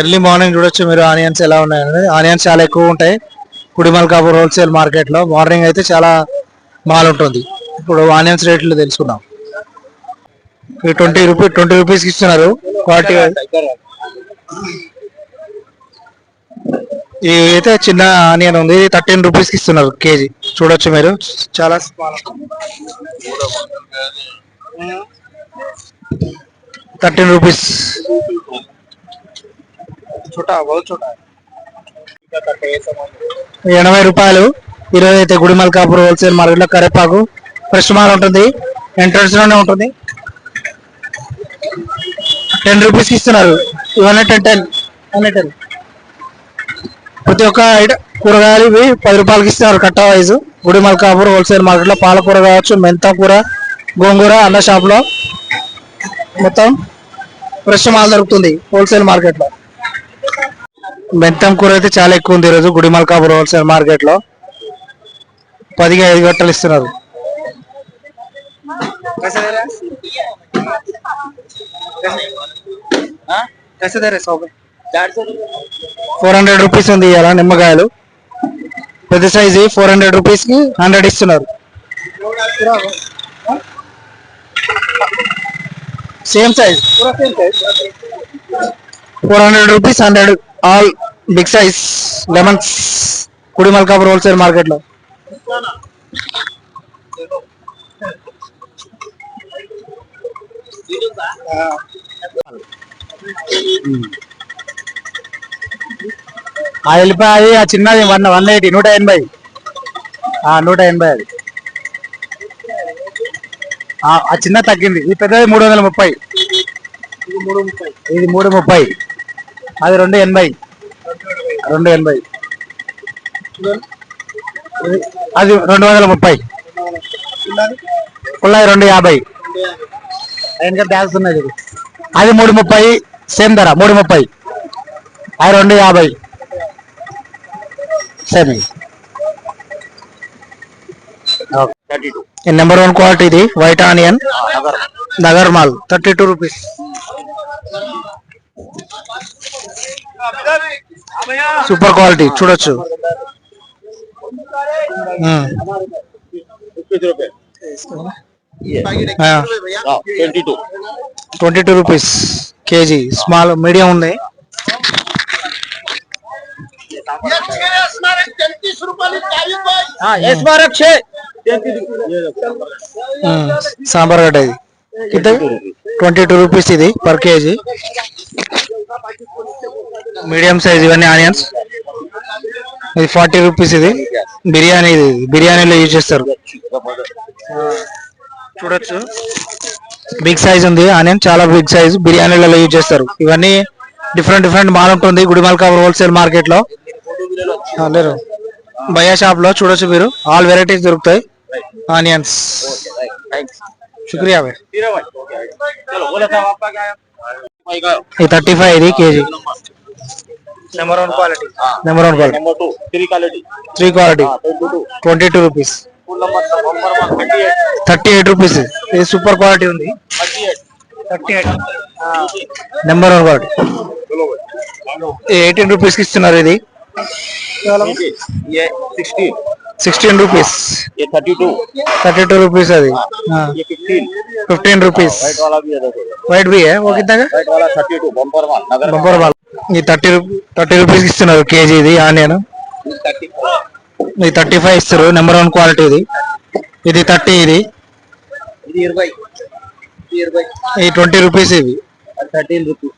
Early morning చూడొచ్చు మీరు onions ఎలా ఉన్నాయని ఆనియన్స్ చాలా ఎక్కువ ఉంటాయి. కుడిమల్కాపూర్ హోల్సేల్ మార్కెట్లో మార్నింగ్ అయితే చాలా మాల్ ఉంటుంది. ఇప్పుడు ఆనియన్స్ రేట్లు తెలుసుకుందాం. ఈ ట్వంటీ రూపీ ట్వంటీ రూపీస్ ఇస్తున్నారు. క్వాలిటీ ఇది అయితే చిన్న ఆనియన్ ఉంది. థర్టీన్ రూపీస్కి ఇస్తున్నారు కేజీ. చూడొచ్చు మీరు. చాలా థర్టీన్ రూపీస్. ఎనభై రూపాయలు. ఈరోజు అయితే గుడిమల్కాపూర్ హోల్సేల్ మార్కెట్లో కరేపాకు ఫ్రెష్ మాల్ ఉంటుంది. ఎంట్రన్స్లోనే ఉంటుంది. టెన్ రూపీస్ ఇస్తున్నారు. టెన్ ప్రతి ఒక్క కూరగాయలు ఇవి పది రూపాయలకి ఇస్తున్నారు కట్ట వైజ్ గుడిమల్ మల్కాపూర్ హోల్సేల్ మార్కెట్లో పాలకూర కావచ్చు మెంతా కూర గోంగూర అన్న షాప్లో మొత్తం ఫ్రెష్ మాల్ దొరుకుతుంది హోల్సేల్ మార్కెట్లో. బెంతం కూర అయితే చాలా ఎక్కువ ఉంది ఈరోజు. గుడిమల్కాపూర్ హోల్సేల్ మార్కెట్లో పదిగా ఐదు గట్టలు ఇస్తున్నారు. ఫోర్ హండ్రెడ్ రూపీస్ ఉంది ఇవాళ నిమ్మకాయలు. పెద్ద సైజు ఫోర్ హండ్రెడ్ రూపీస్కి హండ్రెడ్ ఇస్తున్నారు. Same size. Four hundred rupees hundred all big size lemons Gudimalkapur wholesale మార్కెట్లో. ఆ వెళ్ళిపోయి ఆ చిన్నది వన్ వన్ ఎయిటీ నూట ఎనభై. ఆ, నూట ఎనభై అది. ఆ ఆ చిన్న తగ్గింది. ఈ పెద్దది మూడు వందల ముప్పై. ఇది మూడు ముప్పై. అది రెండు ఎనభై. రెండు ఎనభై. అది రెండు వందల ముప్పై. పుల్లది రెండు యాభై. ఇంకా బ్యాగ్స్ ఉన్నాయి. అది మూడు ముప్పై సేమ్ ధర మూడు ముప్పై. అది రెండు యాభై. సేమ్ నెంబర్ వన్ క్వాలిటీ ఇది వైట్ ఆనియన్ నగర్ mall thirty two rupees. Super quality చూడొచ్చు. Twenty two rupees kg small medium ఉంది. సాంబార్ గడ్డ ఇది ట్వంటీ టూ రూపీస్ ఇది పర్ కేజీ మీడియం సైజ్ ఇవన్నీ ఆనియన్స్ ఇది ఫార్టీ రూపీస్ ఇది బిర్యానీ ఇది బిర్యానీలో యూజ్ చేస్తారు చూడొచ్చు బిగ్ సైజ్ ఉంది ఆనియన్ చాలా బిగ్ సైజ్ బిర్యానీలలో యూజ్ చేస్తారు ఇవన్నీ డిఫరెంట్ డిఫరెంట్ మాల్ ఉంటుంది గుడిమాల్కా హోల్సేల్ మార్కెట్లో లేరు భయ్యా షాప్లో చూడొచ్చు మీరు ఆల్ వెరైటీస్ దొరుకుతాయి ఆనియన్స్ శుక్రియా థర్టీ ఫైవ్ ఇది kg number one quality number one quality number two three quality three quality twenty two rupees thirty eight rupees ఇది సూపర్ క్వాలిటీ ఉంది. Thirty eight number one quality eighteen రూపీస్కి ఇస్తున్నారు ఇది? Sixteen rupees thirty two thirty two rupees అది. Fifteen rupees white B okay bumper ball ఈ thirty thirty rupees ఇస్తున్నారు KG ఇది onion. ఇది థర్టీ ఫైవ్ ఇస్తారు నెంబర్ వన్ క్వాలిటీ ఇది. ఇది థర్టీ ఇది. ఇరవై. ట్వంటీ రూపీస్ ఇవి థర్టీన్ రూపీస్.